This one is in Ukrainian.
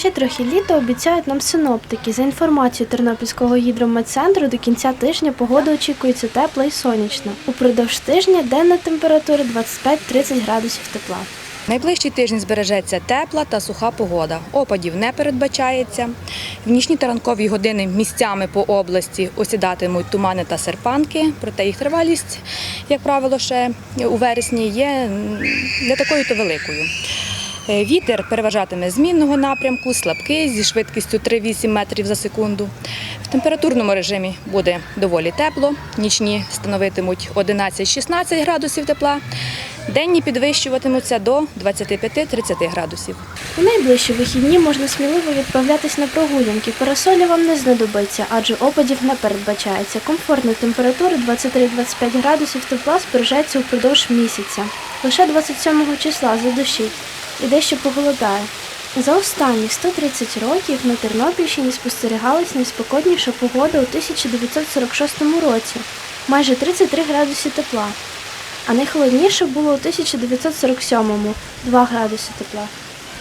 Ще трохи літа обіцяють нам синоптики. За інформацією Тернопільського гідрометцентру, до кінця тижня погода очікується тепла і сонячна. Упродовж тижня денна температура 25-30 градусів тепла. Найближчий тиждень збережеться тепла та суха погода. Опадів не передбачається. В нічні та ранкові години місцями по області осідатимуть тумани та серпанки, проте їх тривалість, як правило, ще у вересні є не такою то великою. Е, Вітер переважатиме змінного напрямку, слабкий зі швидкістю 3-8 метрів за секунду. В температурному режимі буде доволі тепло. Нічні становитимуть 11-16 градусів тепла. Денні підвищуватимуться до 25-30 градусів. У найближчі вихідні можна сміливо відправлятись на прогулянки. Парасолі вам не знадобиться, адже опадів не передбачається. Комфортна температура 23-25 градусів тепла збережеться упродовж місяця. Лише 27 числа задощить і дещо поголодає. За останні 130 років на Тернопільщині спостерігалась найспокійніша погода у 1946 році, майже 33 градуси тепла. А найхолодніше було у 1947-му 2 градуси тепла.